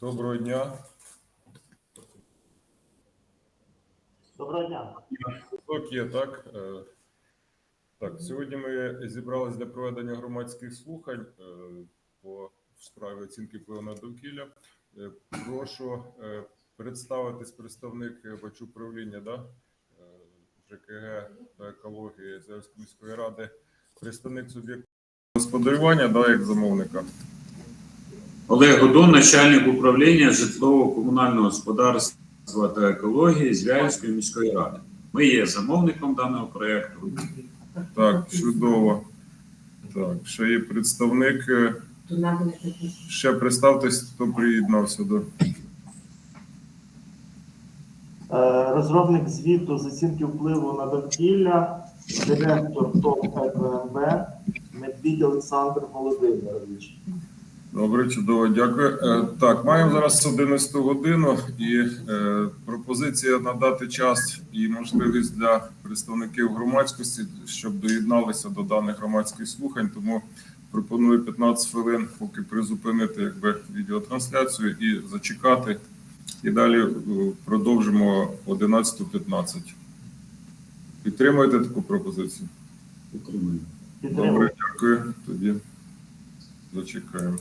Доброго дня. Доброго дня. Зв'язок є, так? Е, Так, сьогодні ми зібрались для проведення громадських слухань е, по справі оцінки впливу на довкілля. Е, Прошу представитись представник бачуправління да? е, ЖКГ та екології Зявської міської ради, представник суб'єкту господарювання, да, як замовника. Олег Годон, начальник управління житлово-комунального господарства та екології Звягільської міської ради. Ми є замовником даного проєкту. Так, чудово. Так, ще є представник. е. Ще представтесь, хто приєднався до. Е, Розробник звіту з оцінки впливу на довкілля, директор ТОВ ЕКМБ, Медвідь Олександр Володимирович. Добре, чудово, дякую. Е, Так, маємо зараз 11 годину і е, пропозиція надати час і можливість для представників громадськості, щоб доєдналися до даних громадських слухань. Тому пропоную 15 хвилин, поки призупинити якби відеотрансляцію і зачекати. І далі е, продовжимо 11.15. Підтримуєте таку пропозицію? Підтримую. Добре, дякую. Тоді зачекаємо.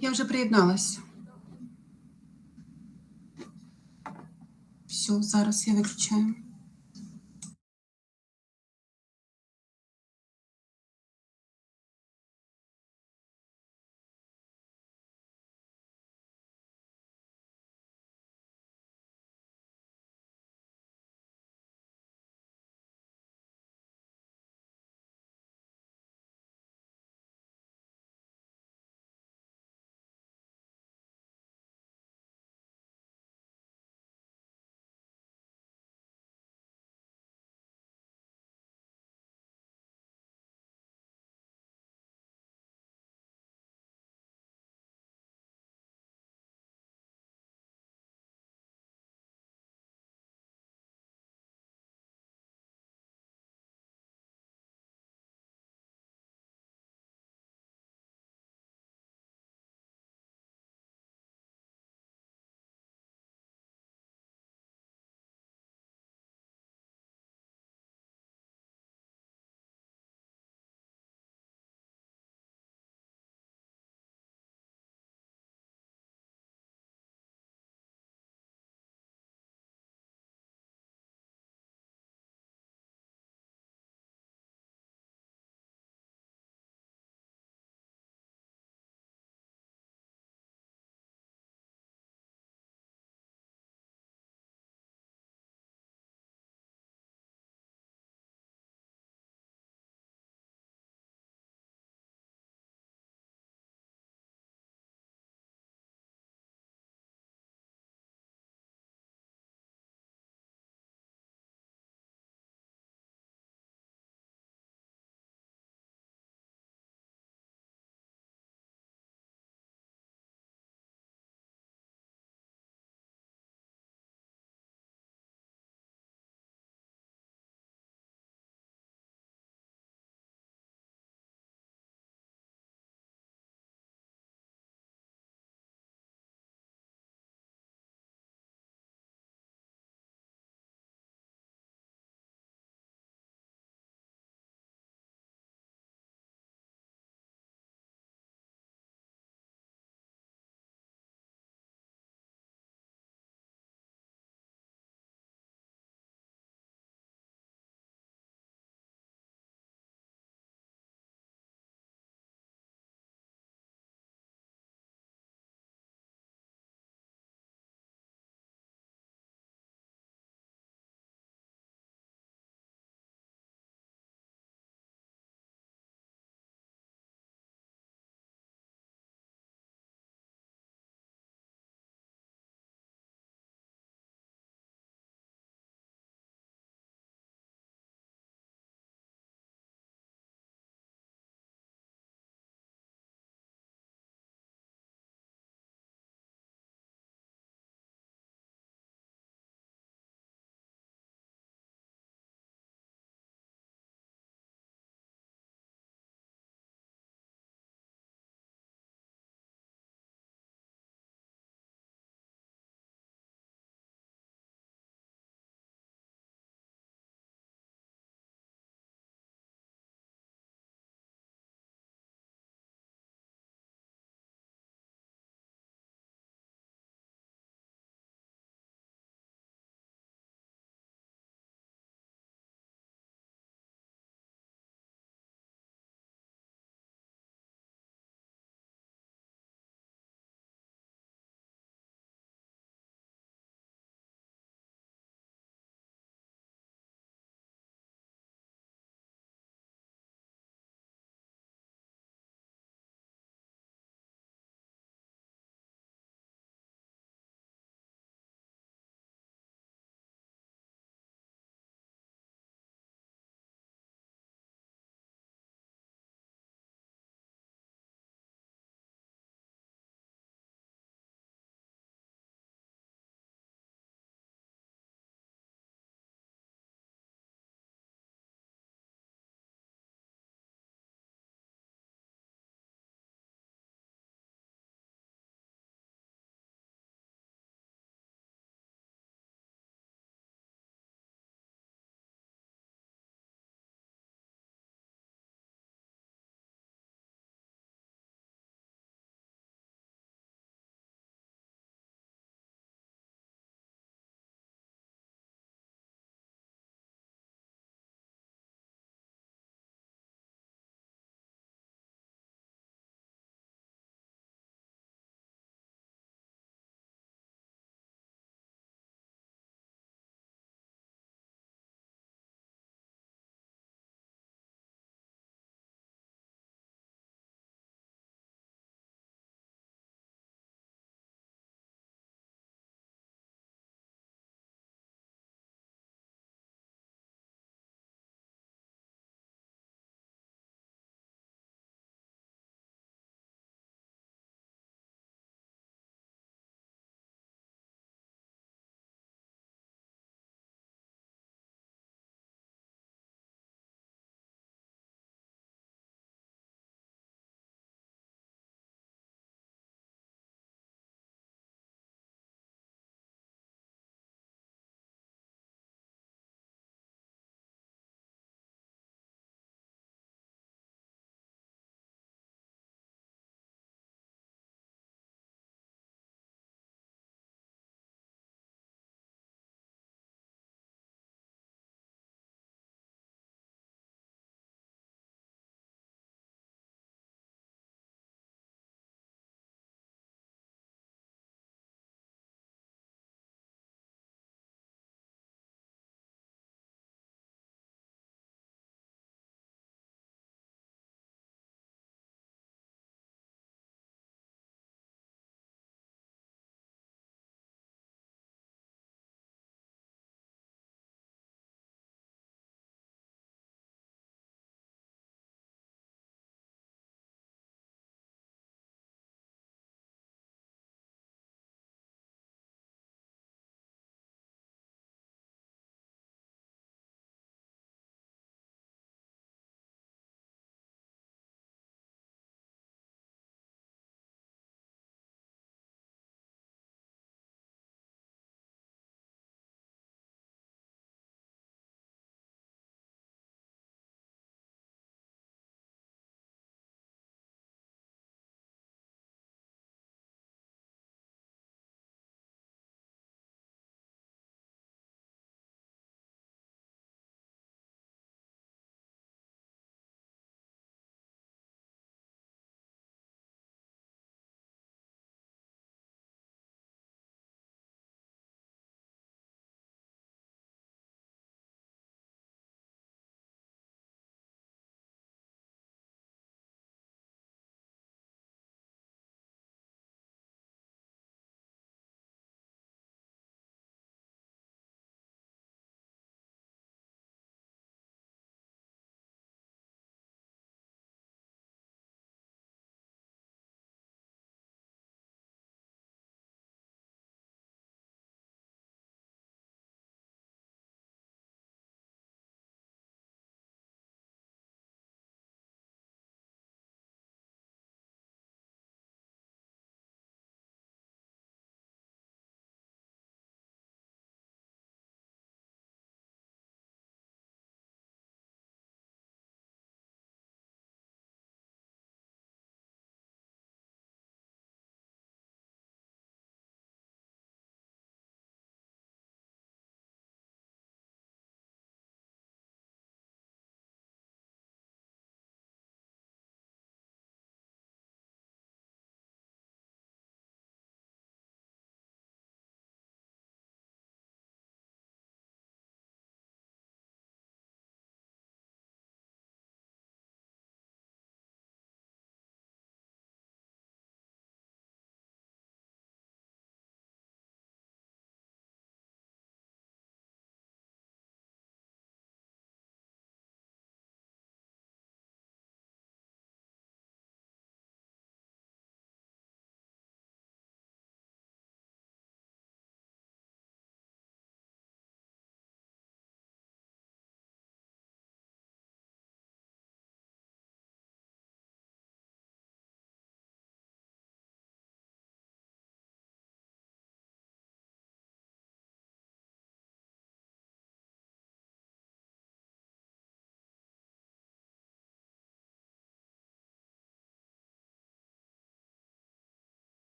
Я вже приєдналась. Все, зараз я виключаю.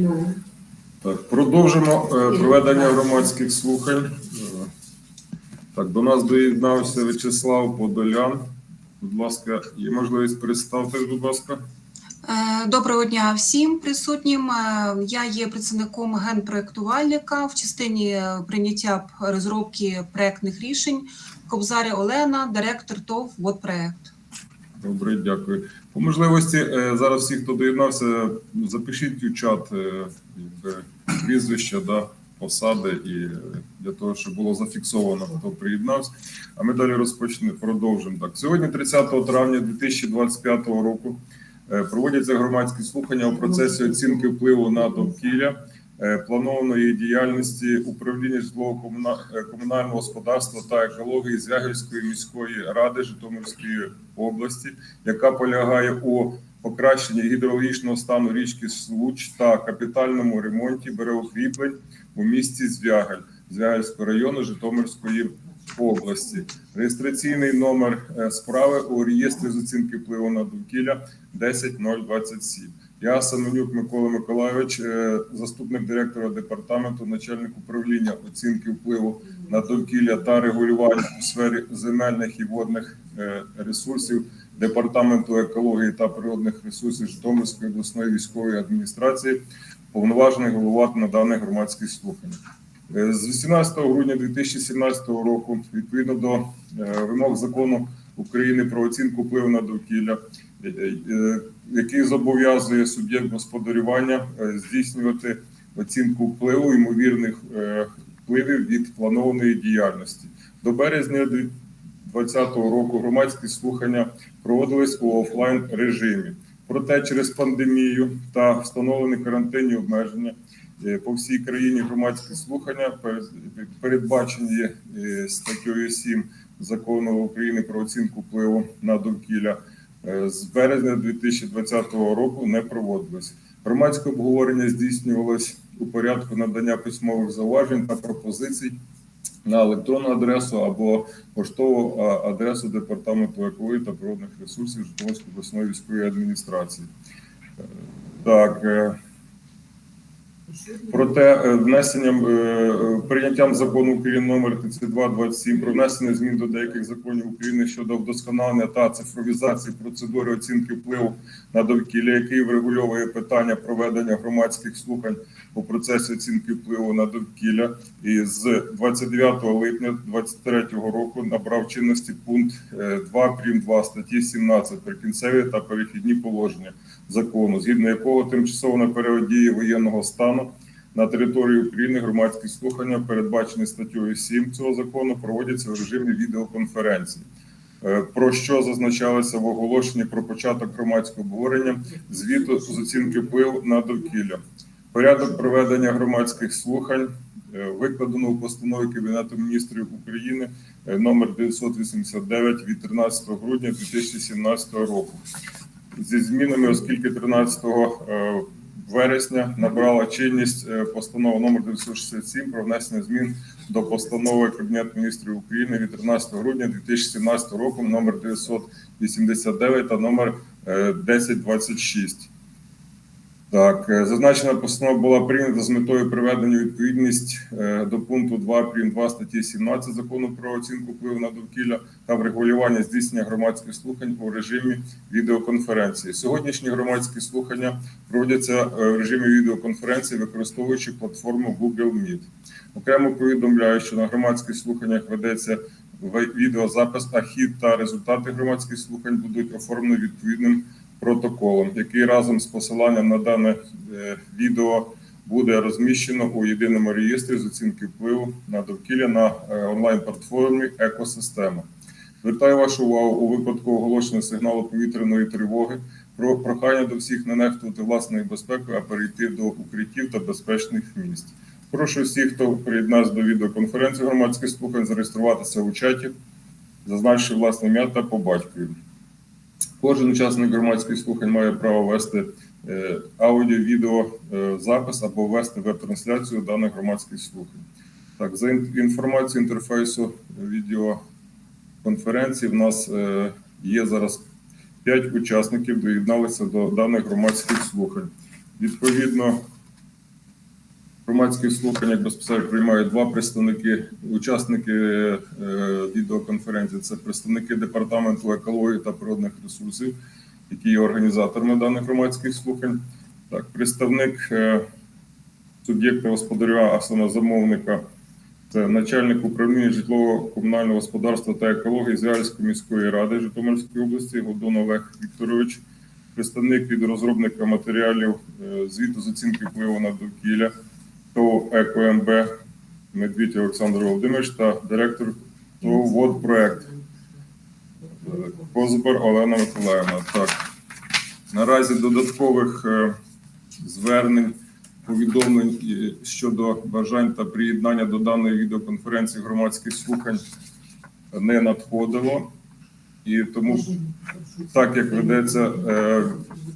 Ну, Так, продовжимо е, проведення громадських слухань. Е, Так, до нас доєднався В'ячеслав Подолян. Будь ласка, є можливість представтесь, будь ласка. Е, Доброго дня всім присутнім. Е, Я є працівником генпроєктувальника в частині прийняття розробки проектних рішень. Кобзаря Олена, директор ТОВ «Водпроект». Добре, дякую. По можливості е, зараз всі, хто доєднався, запишіть у чат е, прізвища, да, посади і е, для того, щоб було зафіксовано, хто приєднався. А ми далі розпочнемо, продовжимо. Так, сьогодні, 30 травня 2025 року, е, проводяться громадські слухання у процесі оцінки впливу на довкілля. Е, Планованої діяльності управління житлово-комунального господарства та екології Звягельської міської ради Житомирської області, яка полягає у покращенні гідрологічного стану річки Случ та капітальному ремонті берегокріплень у місті Звягель Звягельського району Житомирської області. Реєстраційний номер е, справи у реєстрі з оцінки впливу на довкілля 10027. Я Семенюк Микола Миколайович, е, заступник директора департаменту, начальник управління оцінки впливу на довкілля та регулювання у сфері земельних і водних е, ресурсів департаменту екології та природних ресурсів Житомирської обласної військової адміністрації, повноважений голова на даних громадських слухань. Е, З 18 грудня 2017 року, відповідно до вимог закону України про оцінку впливу на довкілля, який зобов'язує суб'єкт господарювання е, здійснювати оцінку впливу ймовірних е, впливів від планованої діяльності. До березня 2020 року громадські слухання проводились у офлайн режимі. Проте через пандемію та встановлені карантинні обмеження е, по всій країні громадські слухання перед- передбачені статтею 7 закону України про оцінку впливу на довкілля з березня 2020 року не проводилось. Громадське обговорення здійснювалось у порядку надання письмових зауважень та пропозицій на електронну адресу або поштову адресу департаменту екології та природних ресурсів Житомирської обласної військової адміністрації. Е, Так, е, проте е, внесенням е, прийняттям закону України номер 3227 про внесення змін до деяких законів України щодо вдосконалення та цифровізації процедури оцінки впливу на довкілля, який врегульовує питання проведення громадських слухань у процесі оцінки впливу на довкілля, і з 29 липня 2023 року набрав чинності пункт е, 2 прим. 2 статті 17 прикінцеві та перехідні положення закону, згідно якого тимчасово на період дії воєнного стану на території України громадські слухання, передбачені статтею 7 цього закону, проводяться в режимі відеоконференції. Е, Про що зазначалося в оголошенні про початок громадського обговорення звіту з оцінки впливу на довкілля. Порядок проведення громадських слухань е, викладено у постанові Кабінету міністрів України е, номер 989 від 13 грудня 2017 року. Зі змінами, оскільки 13 е, вересня набрала чинність е, постанова номер 967 про внесення змін до постанови Кабінету міністрів України від 13 грудня 2017 року номер 989 та номер е, 1026. Так, е, зазначена постанова була прийнята з метою приведення відповідність е, до пункту 2 прим. 2 статті 17 закону про оцінку впливу на довкілля та врегулювання здійснення громадських слухань у режимі відеоконференції. Сьогоднішні громадські слухання проводяться е, в режимі відеоконференції, використовуючи платформу Google Meet. Окремо повідомляю, що на громадських слуханнях ведеться відеозапис, а хід та результати громадських слухань будуть оформлені відповідним протоколом, який разом з посиланням на дане е, відео буде розміщено у єдиному реєстрі з оцінки впливу на довкілля на е, онлайн-платформі Екосистема. Звертаю вашу увагу у випадку оголошення сигналу повітряної тривоги про прохання до всіх не нехтувати власною безпекою, а перейти до укриттів та безпечних місць. Прошу всіх, хто приєднався до відеоконференції громадських слухань, зареєструватися у чаті, зазначивши власне ім'я та по батькові. Кожен учасник громадських слухань має право вести е, аудіо, відео е, або вести веб-трансляцію даних громадських слухань. Так, за інформацією інтерфейсу відеоконференції, в нас е, є зараз 5 учасників, доєдналися до даних громадських слухань. Відповідно, громадських слуханнях безпосередньо приймають два представники, учасники е, відеоконференції. Це представники департаменту екології та природних ресурсів, які є організаторами даних громадських слухань. Так, представник е, суб'єкта господарювання, а саме замовника, це начальник управління житлово-комунального господарства та екології Зяльської міської ради Житомирської області Годон Олег Вікторович, представник від розробника матеріалів е, звіту з оцінки впливу на довкілля ТОВ ЕКОМБ Медвідь Олександр Володимирович та директор ТОВ «Водпроект» е, Олена Миколаївна. Так, наразі додаткових е, звернень, повідомлень е, щодо бажань та приєднання до даної відеоконференції громадських слухань не надходило. І тому, так як ведеться е,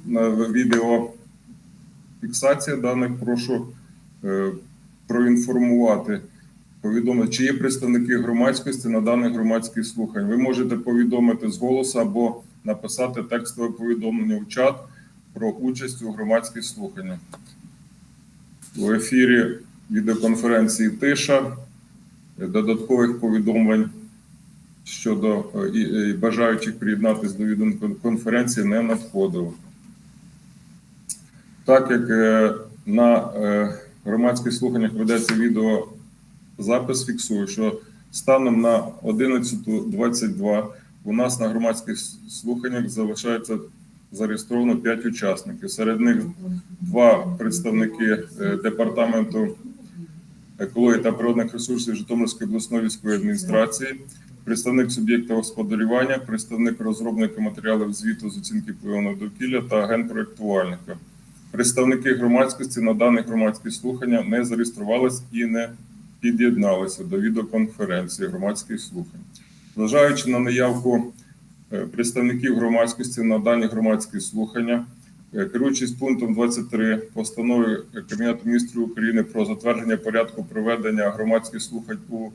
на відео даних, прошу проінформувати, повідомити, чи є представники громадськості на даних громадських слухань. Ви можете повідомити з голосу або написати текстове повідомлення в чат про участь у громадських слуханнях. У ефірі відеоконференції Тиша додаткових повідомлень щодо е, і бажаючих приєднатися до відеоконференції не надходило. Так як е, на е, громадських слуханнях ведеться відеозапис, фіксую, що станом на 11.22 у нас на громадських слуханнях залишається зареєстровано 5 учасників. Серед них два представники е, департаменту екології та природних ресурсів Житомирської обласної військової адміністрації, представник суб'єкта господарювання, представник розробника матеріалів звіту з оцінки впливу на довкілля та генпроєктувальника. Представники громадськості на даних громадські слухання не зареєструвались і не під'єдналися до відеоконференції громадських слухань. Зважаючи на наявку е, представників громадськості на дані громадські слухання, е, керуючись пунктом 23 постанови Кабінету міністрів України про затвердження порядку проведення громадських слухань у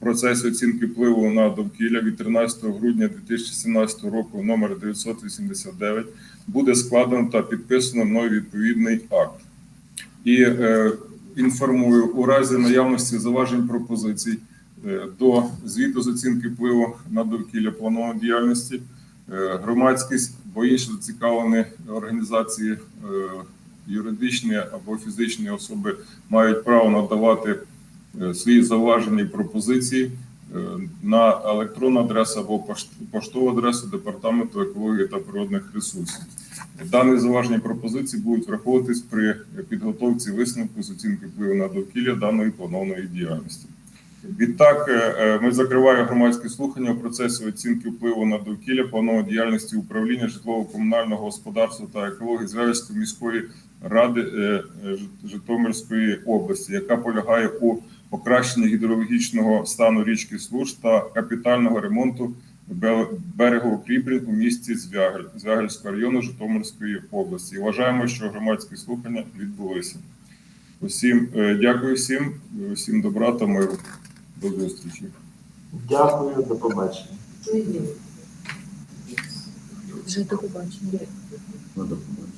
процесі оцінки впливу на довкілля від 13 грудня 2017 року номер 989 буде складено та підписано мною відповідний акт. І е, інформую у разі наявності заважень пропозицій е, до звіту з оцінки впливу на довкілля планованої діяльності, е, громадськість, бо інші зацікавлені організації, е, юридичні або фізичні особи мають право надавати свої зауваження і пропозиції е, на електронну адресу або поштову адресу Департаменту екології та природних ресурсів. Дані зауваження пропозиції будуть враховуватись при підготовці висновку з оцінки впливу на довкілля даної планованої діяльності. Відтак, е, е, ми закриваємо громадські слухання у процесі оцінки впливу на довкілля планової діяльності управління житлово-комунального господарства та екології Звязької міської ради е, е, Жит- Житомирської області, яка полягає у покращенні гідрологічного стану річки Случ та капітального ремонту бе- берегоукріплень у місті Звягель Звягельського району Житомирської області. І вважаємо, що громадські слухання відбулися. Усім е, дякую всім, всім добра та миру. До зустрічі. Дякую, до побачення. Вже до побачення. Надо побачити.